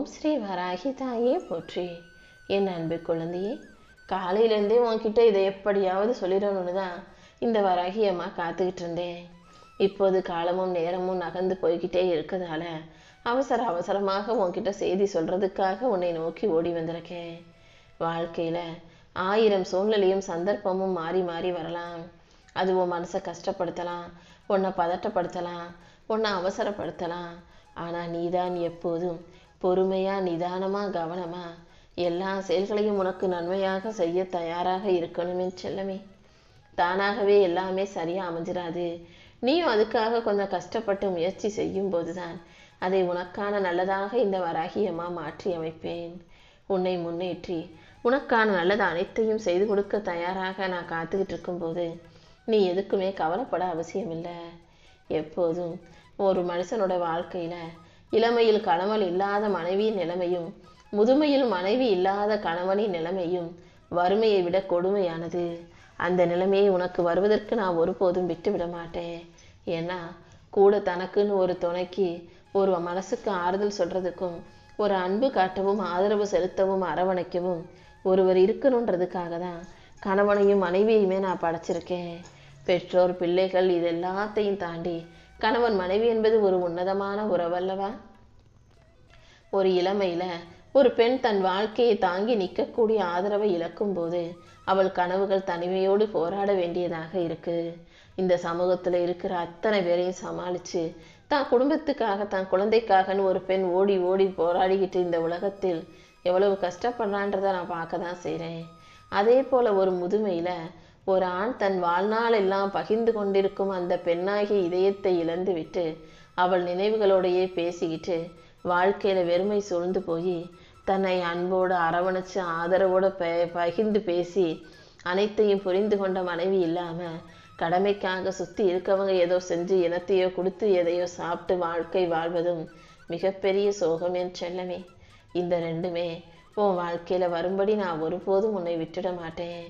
ஓம் ஸ்ரீ வராகி தாயே போற்றி. என் அன்பு குழந்தையே காலையிலேருந்தே உன்கிட்ட இதை எப்படியாவது சொல்லிடணும்னு தான் இந்த வராகி அம்மா காத்துக்கிட்டு இருந்தேன். இப்போது காலமும் நேரமும் நகர்ந்து போய்கிட்டே இருக்கிறதால அவசர அவசரமாக உன்கிட்ட செய்தி சொல்றதுக்காக உன்னை நோக்கி ஓடி வந்திருக்கேன். வாழ்க்கையில ஆயிரம் சூழ்நிலையும் சந்தர்ப்பமும் மாறி மாறி வரலாம். அது உன் மனசை கஷ்டப்படுத்தலாம் உன்னை பதட்டப்படுத்தலாம் உன்னை அவசரப்படுத்தலாம். ஆனால் நீதான் எப்போதும் பொறுமையா நிதானமா கவனமா எல்லா செயல்களையும் உனக்கு நன்மையாக செய்ய தயாராக இருக்கணுமே செல்லமே. தானாகவே எல்லாமே சரியா அமைஞ்சிடாது நீயும் அதுக்காக கொஞ்சம் கஷ்டப்பட்டு முயற்சி செய்யும் போதுதான் அதை உனக்கான நல்லதாக இந்த வராகியமா மாற்றி அமைப்பேன். உன்னை முன்னேற்றி உனக்கான நல்லது அனைத்தையும் செய்து கொடுக்க தயாராக நான் காத்துக்கிட்டு இருக்கும்போது நீ எதுக்குமே கவலைப்பட அவசியமில்லை. எப்போதும் ஒரு மனுஷனோட வாழ்க்கையில இளமையில் கணவன் இல்லாத மனைவியின் நிலைமையும் முதுமையில் மனைவி இல்லாத கணவனின் நிலைமையும் வறுமையை விட கொடுமையானது. அந்த நிலைமையை உனக்கு வருவதற்கு நான் ஒருபோதும் விட்டு விட மாட்டேன். ஏன்னா கூட தனக்குன்னு ஒரு துணைக்கு ஒரு மனசுக்கு ஆறுதல் சொல்றதுக்கும் ஒரு அன்பு காட்டவும் ஆதரவு செலுத்தவும் அரவணைக்கவும் ஒருவர் இருக்கணுன்றதுக்காக தான் கணவனையும் மனைவியுமே நான் படைச்சிருக்கேன். பெற்றோர் பிள்ளைகள் இது எல்லாத்தையும் தாண்டி கணவன் மனைவி என்பது ஒரு உன்னதமான உறவல்லவா? ஒரு இளமையில ஒரு பெண் தன் வாழ்க்கையை தாங்கி நிற்கக்கூடிய ஆதரவை இழக்கும் போது அவள் கனவுகள் தனிமையோடு போராட வேண்டியதாக இருக்கு. இந்த சமூகத்துல இருக்கிற அத்தனை பேரையும் சமாளிச்சு தான் குடும்பத்துக்காக தான் குழந்தைக்காகன்னு ஒரு பெண் ஓடி ஓடி போராடிக்கிட்டு இந்த உலகத்தில் எவ்வளவு கஷ்டப்படுறான்றதை நான் பார்க்க தான் செய்கிறேன் அதே போல ஒரு முதுமையில ஒரு ஆண் தன் வாழ்நாள் எல்லாம் பகிர்ந்து கொண்டிருக்கும் அந்த பெண்ணாகிய இதயத்தை இழந்து விட்டு அவள் நினைவுகளோடையே பேசிக்கிட்டு வாழ்க்கையில வெறுமை சூழ்ந்து போய் தன்னை அன்போடு அரவணைச்சு ஆதரவோடு ப பகிர்ந்து பேசி அனைத்தையும் புரிந்து கொண்ட மனைவி இல்லாமல் கடமைக்காக சுற்றி இருக்கவங்க ஏதோ செஞ்சு இனத்தையோ கொடுத்து எதையோ சாப்பிட்டு வாழ்க்கை வாழ்வதும் மிகப்பெரிய சோகம் என் செல்லமே. இந்த ரெண்டுமே உன் வாழ்க்கையில் வரும்படி நான் ஒருபோதும் உன்னை விட்டுட மாட்டேன்.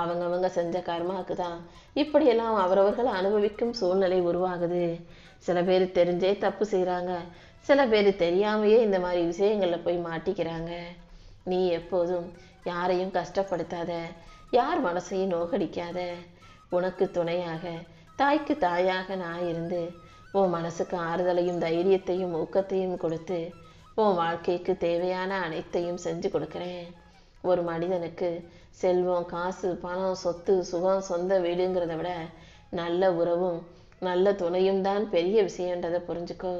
அவங்கவங்க செஞ்ச கர்மாவுக்கு தான் இப்படியெல்லாம் அவரவர்கள் அனுபவிக்கும் சூழ்நிலை உருவாகுது. சில பேர் தெரிஞ்சே தப்பு செய்கிறாங்க சில பேர் தெரியாமையே இந்த மாதிரி விஷயங்களில் போய் மாட்டிக்கிறாங்க. நீ எப்போதும் யாரையும் கஷ்டப்படுத்தாத. யார் மனசையும் நோகடிக்காத. உனக்கு துணையாக தாய்க்கு தாயாக நான் இருந்து உன் மனசுக்கு ஆறுதலையும் தைரியத்தையும் ஊக்கத்தையும் கொடுத்து உன் வாழ்க்கைக்கு தேவையான அனைத்தையும் செஞ்சு கொடுக்குறேன். ஒரு மனிதனுக்கு செல்வம் காசு பணம் சொத்து சுகம் சொந்த வீடுங்கிறத விட நல்ல உறவும் நல்ல துணையும் தான் பெரிய விஷயன்றதை புரிஞ்சுக்கோ.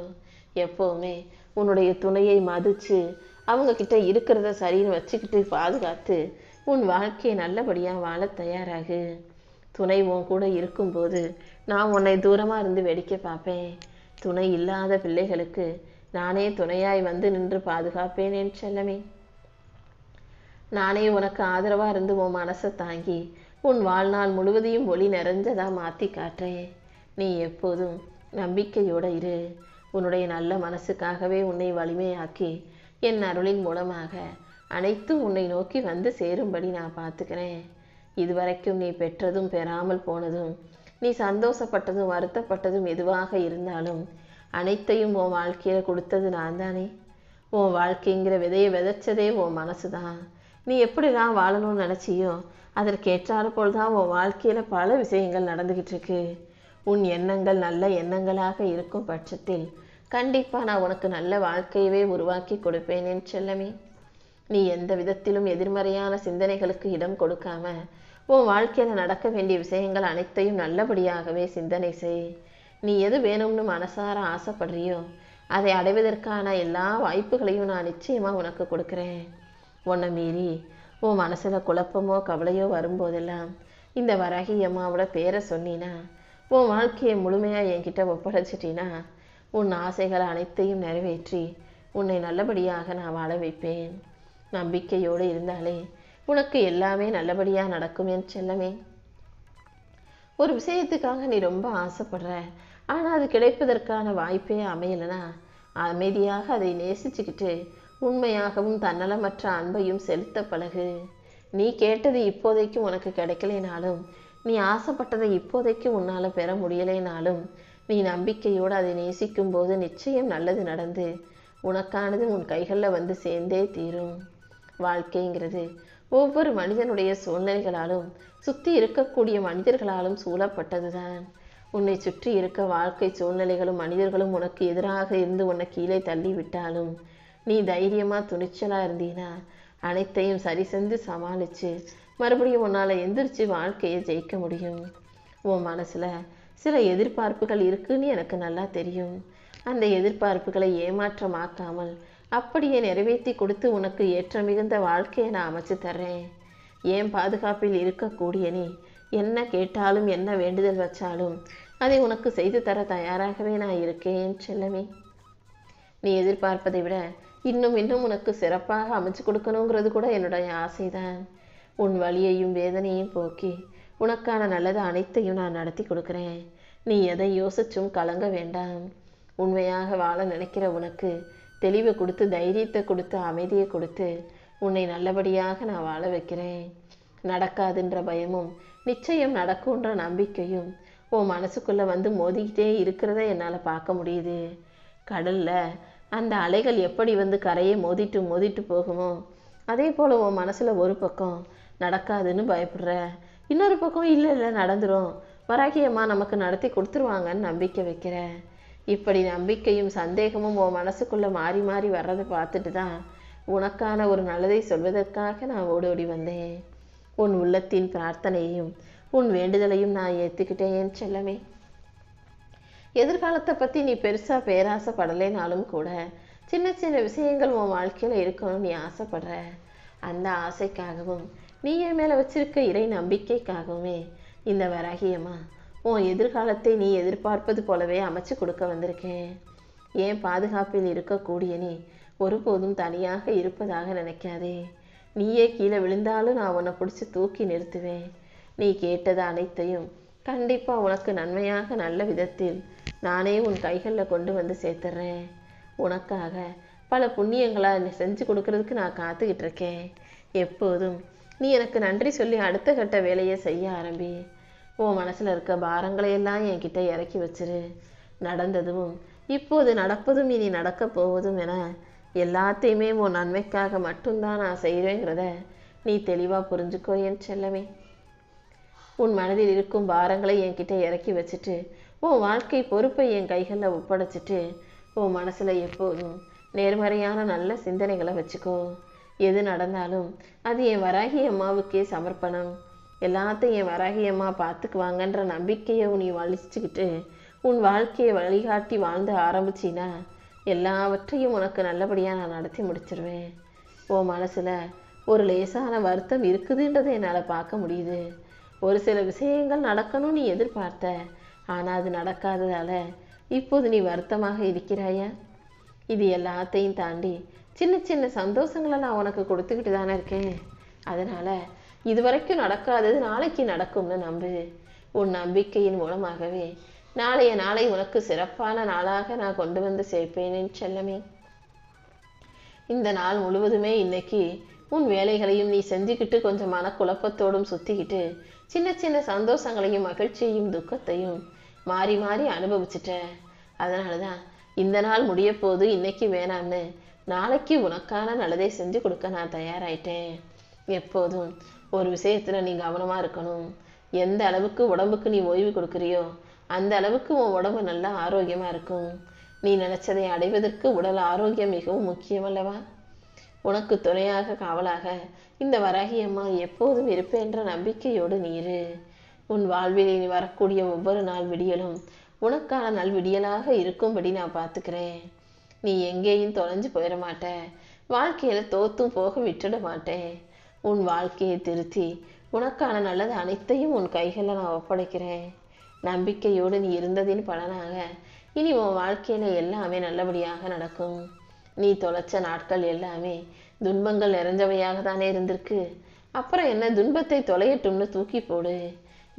எப்போவுமே உன்னுடைய துணையை மதிச்சு அவங்க கிட்ட இருக்கிறத சரின்னு வச்சுக்கிட்டு பாதுகாத்து உன் வாழ்க்கையை நல்லபடியாக வாழ தயாராகு. துணை உன் கூட இருக்கும்போது நான் உன்னை தூரமாக இருந்து வேடிக்கை பார்ப்பேன். துணை இல்லாத பிள்ளைகளுக்கு நானே துணையாய் வந்து நின்று பாதுகாப்பேன் என் செல்லமே. நானே உனக்கு ஆதரவாக இருந்து உன் மனசை தாங்கி உன் வாழ்நாள் முழுவதையும் ஒளி நிறைஞ்சதாக மாற்றி காட்டுறேன். நீ எப்போதும் நம்பிக்கையோடு இரு. உன்னுடைய நல்ல மனசுக்காகவே உன்னை வலிமையாக்கி என் அருளின் மூலமாக அனைத்தும் உன்னை நோக்கி வந்து சேரும்படி நான் பார்த்துக்கிறேன். இதுவரைக்கும் நீ பெற்றதும் பெறாமல் போனதும் நீ சந்தோஷப்பட்டதும் வருத்தப்பட்டதும் எதுவாக இருந்தாலும் அனைத்தையும் உன் வாழ்க்கையில் கொடுத்தது நான் தானே. உன் வாழ்க்கைங்கிற விதையை விதைச்சதே உன் மனசு தான் நீ எப்படி தான் வாழணும்னு நினச்சியோ அதற்கு போல் தான் உன் வாழ்க்கையில் பல விஷயங்கள் நடந்துக்கிட்டு இருக்கு. உன் எண்ணங்கள் நல்ல எண்ணங்களாக இருக்கும் பட்சத்தில் கண்டிப்பாக நான் உனக்கு நல்ல வாழ்க்கையவே உருவாக்கி கொடுப்பேன் என் செல்லமே. நீ எந்த விதத்திலும் எதிர்மறையான சிந்தனைகளுக்கு இடம் கொடுக்காம உன் வாழ்க்கையில் நடக்க வேண்டிய விஷயங்கள் அனைத்தையும் நல்லபடியாகவே சிந்தனை செய். நீ எது வேணும்னு மனசார ஆசைப்படுறியோ அதை அடைவதற்கான எல்லா வாய்ப்புகளையும் நான் நிச்சயமாக உனக்கு கொடுக்குறேன். உன்னை மீறி உன் மனசில் குழப்பமோ கவலையோ வரும்போதெல்லாம் இந்த வராகி அம்மாவோட பேரை சொன்னினா உன் வாழ்க்கையை முழுமையாக என்கிட்ட ஒப்படைச்சிட்டினா உன் ஆசைகள் அனைத்தையும் நிறைவேற்றி உன்னை நல்லபடியாக நான் வாழ வைப்பேன். நம்பிக்கையோடு இருந்தாலே உனக்கு எல்லாமே நல்லபடியாக நடக்கும் என் செல்லமே. ஒரு விஷயத்துக்காக நீ ரொம்ப ஆசைப்படுற ஆனால் அது கிடைப்பதற்கான வாய்ப்பே அமையலைன்னா அமைதியாக அதை நேசிச்சுக்கிட்டு உண்மையாகவும் தன்னலமற்ற அன்பையும் செலுத்த பழகு. நீ கேட்டது இப்போதைக்கு உனக்கு கிடைக்கலைனாலும் நீ ஆசைப்பட்டதை இப்போதைக்கு உன்னால் பெற முடியலைனாலும் நீ நம்பிக்கையோடு அதை நேசிக்கும் போது நிச்சயம் நல்லது நடந்து உனக்கானது உன் கைகளில் வந்து சேர்ந்தே தீரும். வாழ்க்கைங்கிறது ஒவ்வொரு மனிதனுடைய சூழ்நிலைகளாலும் சுற்றி இருக்கக்கூடிய மனிதர்களாலும் சூழப்பட்டதுதான். உன்னை சுற்றி இருக்க வாழ்க்கை சூழ்நிலைகளும் மனிதர்களும் உனக்கு எதிராக இருந்து உன்னை கீழே தள்ளி விட்டாலும் நீ தைரியமாக துணிச்சலாக இருந்தீன்னா அனைத்தையும் சரி செஞ்சு சமாளித்து மறுபடியும் உன்னால் எந்திரிச்சு வாழ்க்கையை ஜெயிக்க முடியும். உன் மனசில் சில எதிர்பார்ப்புகள் இருக்குன்னு எனக்கு நல்லா தெரியும். அந்த எதிர்பார்ப்புகளை ஏமாற்றமாக்காமல் அப்படியே நிறைவேற்றி கொடுத்து உனக்கு ஏற்ற மிகுந்த வாழ்க்கையை நான் அமைச்சு தர்றேன். ஏன் பாதுகாப்பில் இருக்கக்கூடிய நீ என்ன கேட்டாலும் என்ன வேண்டுதல் வச்சாலும் அதை உனக்கு செய்து தர தயாராகவே நான் இருக்கேன் செல்லமே. நீ எதிர்பார்ப்பதை விட இன்னும் இன்னும் உனக்கு சிறப்பாக அமைச்சு கொடுக்கணுங்கிறது கூட என்னுடைய ஆசைதான். உன் வலியையும் வேதனையும் போக்கி உனக்கான நல்லது அனைத்தையும் நான் நடத்தி கொடுக்குறேன். நீ எதை யோசிச்சும் கலங்க வேண்டாம். உண்மையாக வாழ நினைக்கிற உனக்கு தெளிவை கொடுத்து தைரியத்தை கொடுத்து அமைதியை கொடுத்து உன்னை நல்லபடியாக நான் வாழ வைக்கிறேன். நடக்காதுன்ற பயமும் நிச்சயம் நடக்கும்ன்ற நம்பிக்கையும் உன் மனசுக்குள்ளே வந்து மோதிக்கிட்டே இருக்கிறத என்னால் பார்க்க முடியுது. கடல்ல அந்த அலைகள் எப்படி வந்து கரையை மோதிட்டு மோதிட்டு போகுமோ அதே போல உன் மனசுல ஒரு பக்கம் நடக்காதுன்னு பயப்படுற. இன்னொரு பக்கம் இல்லை இல்லை நடந்துரும். வராகியம்மா நமக்கு நடத்தி கொடுத்துருவாங்கன்னு நம்பிக்கை வைக்கிற. இப்படி நம்பிக்கையும் சந்தேகமும் உன் மனசுக்குள்ளே மாறி மாறி வர்றதை பார்த்துட்டு தான் உனக்கான ஒரு நல்லதை சொல்வதற்காக நான் ஓடோடி வந்தேன். உன் உள்ளத்தின் பிரார்த்தனையையும் உன் வேண்டுதலையும் நான் ஏற்றுக்கிட்டேன் செல்லமே. எதிர்காலத்தை பற்றி நீ பெருசாக பேராசைப்படலைனாலும் கூட சின்ன சின்ன விஷயங்கள் உன் வாழ்க்கையில் இருக்கணும்னு நீ ஆசைப்படுற. அந்த ஆசைக்காகவும் நீ என் மேலே வச்சிருக்க இறை நம்பிக்கைக்காகவுமே இந்த வராகியம்மா உன் எதிர்காலத்தை நீ எதிர்பார்ப்பது போலவே அமைச்சு கொடுக்க வந்திருக்கேன். ஏன் பாதுகாப்பில் இருக்கக்கூடிய நீ ஒருபோதும் தனியாக இருப்பதாக நினைக்காதே. நீயே கீழே விழுந்தாலும் நான் உன்னை பிடிச்சி தூக்கி நிறுத்துவேன். நீ கேட்டது அனைத்தையும் கண்டிப்பாக உனக்கு நன்மையாக நல்ல விதத்தில் நானே உன் கைகளில் கொண்டு வந்து சேர்த்துறேன். உனக்காக பல புண்ணியங்களாக நீ செஞ்சு கொடுக்கறதுக்கு நான் காத்துக்கிட்டு இருக்கேன். எப்போதும் நீ எனக்கு நன்றி சொல்லி அடுத்த கட்ட வேலையை செய்ய ஆரம்பி. உன் மனசில் இருக்க பாரங்களையெல்லாம் என்கிட்ட இறக்கி வச்சிரு. நடந்ததும் இப்போது நடப்பதும் இனி நடக்க போவதும் என எல்லாத்தையுமே உன் நன்மைக்காக மட்டும்தான் நான் செய்கிறேங்கிறத நீ தெளிவாக புரிஞ்சுக்கோ என் செல்லமே. உன் மனதில் இருக்கும் பாரங்களை என்கிட்ட இறக்கி வச்சுட்டு உன் வாழ்க்கை பொறுப்பை என் கைகளில் ஒப்படைச்சிட்டு உன் மனசில் எப்போதும் நேர்மறையான நல்ல சிந்தனைகளை வச்சுக்கோ. எது நடந்தாலும் அது என் வராகி அம்மாவுக்கே சமர்ப்பணம். எல்லாத்தையும் என் வராகி அம்மா பார்த்துக்குவாங்கன்ற நம்பிக்கையை நீ வலிச்சுக்கிட்டு உன் வாழ்க்கையை வழிகாட்டி வாழ்ந்து ஆரம்பிச்சினா எல்லாவற்றையும் உனக்கு நல்லபடியாக நான் நடத்தி முடிச்சிருவேன். உன் மனசில் ஒரு லேசான வருத்தம் இருக்குதுன்றதை என்னால் பார்க்க முடியுது. ஒரு சில விஷயங்கள் நடக்கணும்னு நீ எதிர்பார்த்த ஆனால் அது நடக்காததால இப்போது நீ வருத்தமாக இருக்கிறாயா? இது எல்லாத்தையும் தாண்டி சின்ன சின்ன சந்தோஷங்களை நான் உனக்கு கொடுத்துக்கிட்டு தானே இருக்கேன். அதனால் இது வரைக்கும் நடக்காதது நாளைக்கு நடக்கும்னு நம்பு. உன் நம்பிக்கையின் மூலமாகவே நாளைய நாளை உனக்கு சிறப்பான நாளாக நான் கொண்டு வந்து சேர்ப்பேனேன் செல்லமே. இந்த நாள் முழுவதுமே இன்னைக்கு உன் வேலைகளையும் நீ செஞ்சுக்கிட்டு கொஞ்சம் மனக்குழப்பத்தோடும் சுற்றிக்கிட்டு சின்ன சின்ன சந்தோஷங்களையும் மகிழ்ச்சியையும் துக்கத்தையும் மாறி மாறி அனுபவிச்சிட்டேன். அதனால தான் இந்த நாள் முடிய போது இன்னைக்கு வேணாம்னு நாளைக்கு உனக்கான நல்லதை செஞ்சு கொடுக்க நான் தயாராயிட்டேன். எப்போதும் ஒரு விஷயத்துல நீ கவனமா இருக்கணும். எந்த அளவுக்கு உடம்புக்கு நீ ஓய்வு கொடுக்குறியோ அந்த அளவுக்கு உன் உடம்பு நல்லா ஆரோக்கியமா இருக்கும். நீ நினைச்சதை அடைவதற்கு உடல் ஆரோக்கியம் மிகவும் முக்கியம் அல்லவா? உனக்கு துணையாக காவலாக இந்த வராகி அம்மா எப்போதும் இருப்பேன்ற நம்பிக்கையோடு நீரு. உன் வாழ்வில் இனி வரக்கூடிய ஒவ்வொரு நாள் விடியலும் உனக்கான நாள் விடியலாக இருக்கும்படி நான் பார்த்துக்கிறேன். நீ எங்கேயும் தொலைஞ்சு போயிட மாட்ட. வாழ்க்கையில தோத்தும் போக விட்டுட மாட்டேன் உன் வாழ்க்கையை திருத்தி உனக்கான நல்லது அனைத்தையும் உன் கைகளில் நான் ஒப்படைக்கிறேன். நம்பிக்கையோடு நீ இருந்ததின் பலனாக இனி உன் வாழ்க்கையில எல்லாமே நல்லபடியாக நடக்கும். நீ தொலைச்ச நாட்கள் எல்லாமே துன்பங்கள் நிறைஞ்சவையாக தானே இருந்திருக்கு. அப்புறம் என்ன துன்பத்தை தொலையட்டும்னு தூக்கி போடு.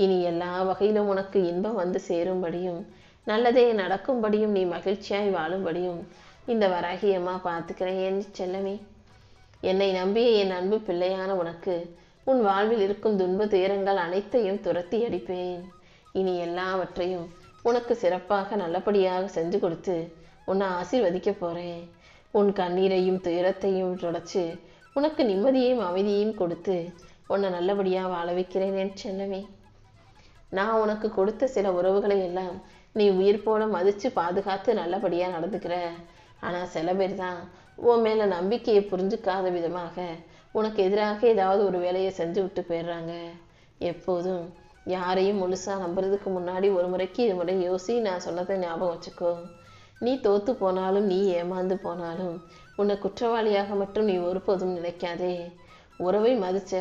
இனி எல்லா வகையிலும் உனக்கு இன்பம் வந்து சேரும்படியும் நல்லதே நடக்கும்படியும் நீ மகிழ்ச்சியாய் வாழும்படியும் இந்த வராகியம்மா பார்த்துக்கிறேன் என் செல்லமே. என்னை நம்பிய என் அன்பு பிள்ளையான உனக்கு உன் வாழ்வில் இருக்கும் துன்ப துயரங்கள் அனைத்தையும் துரத்தி அடிப்பேன். இனி எல்லாவற்றையும் உனக்கு சிறப்பாக நல்லபடியாக செஞ்சு கொடுத்து உன்னை ஆசீர்வதிக்க போறேன். உன் கண்ணீரையும் துயரத்தையும் தொடச்சு உனக்கு நிம்மதியையும் அமைதியையும் கொடுத்து உன்னை நல்லபடியாக வாழ வைக்கிறேன் என் செல்லமே. நான் உனக்கு கொடுத்த சில உறவுகளை எல்லாம் நீ உயிர் போல மதித்து பாதுகாத்து நல்லபடியாக நடந்துக்கிற. ஆனால் சில பேர் தான் உன் மேலே நம்பிக்கையை புரிஞ்சுக்காத விதமாக உனக்கு எதிராக ஏதாவது ஒரு வேலையை செஞ்சு விட்டு போயிடுறாங்க. எப்போதும் யாரையும் முழுசாக நம்புறதுக்கு முன்னாடி ஒரு முறைக்கு இது முறை யோசி நான் சொன்னதை ஞாபகம் வச்சுக்கோ. நீ தோத்து போனாலும் நீ ஏமாந்து போனாலும் உன்னை குற்றவாளியாக மட்டும் நீ ஒருபோதும் நினைக்காதே. உறவை மதிச்ச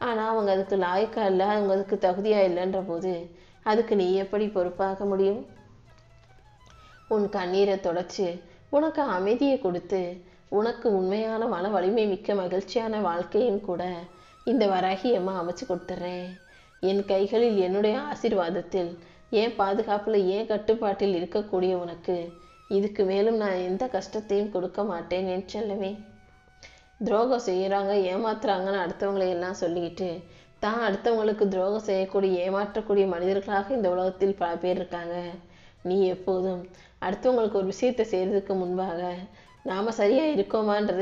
ஆனால் அவங்க அதுக்கு லாயக்கா இல்லை அவங்க அதுக்கு தகுதியாக இல்லைன்ற போது அதுக்கு நீ எப்படி பொறுப்பாக முடியும்? உன் கண்ணீரை தொடச்சு உனக்கு அமைதியை கொடுத்து உனக்கு உண்மையான மன வலிமை மிக்க மகிழ்ச்சியான வாழ்க்கையும் கூட இந்த வராகியம்மா அமைச்சு கொடுத்துட்றேன் என் கைகளில் என்னுடைய ஆசீர்வாதத்தில் ஏன் பாதுகாப்பில் ஏன் கட்டுப்பாட்டில் இருக்கக்கூடிய உனக்கு இதுக்கு மேலும் நான் எந்த கஷ்டத்தையும் கொடுக்க மாட்டேன் என் செல்லவே துரோகம் செய்கிறாங்க ஏமாத்துறாங்கன்னு அடுத்தவங்களை எல்லாம் சொல்லிக்கிட்டு தான் அடுத்தவங்களுக்கு துரோகம் செய்யக்கூடிய ஏமாற்றக்கூடிய மனிதர்களாக இந்த உலகத்தில் பல பேர் இருக்காங்க. நீ எப்போதும் அடுத்தவங்களுக்கு ஒரு விஷயத்தை செய்யறதுக்கு முன்பாக நாம சரியா இருக்கோமான்றது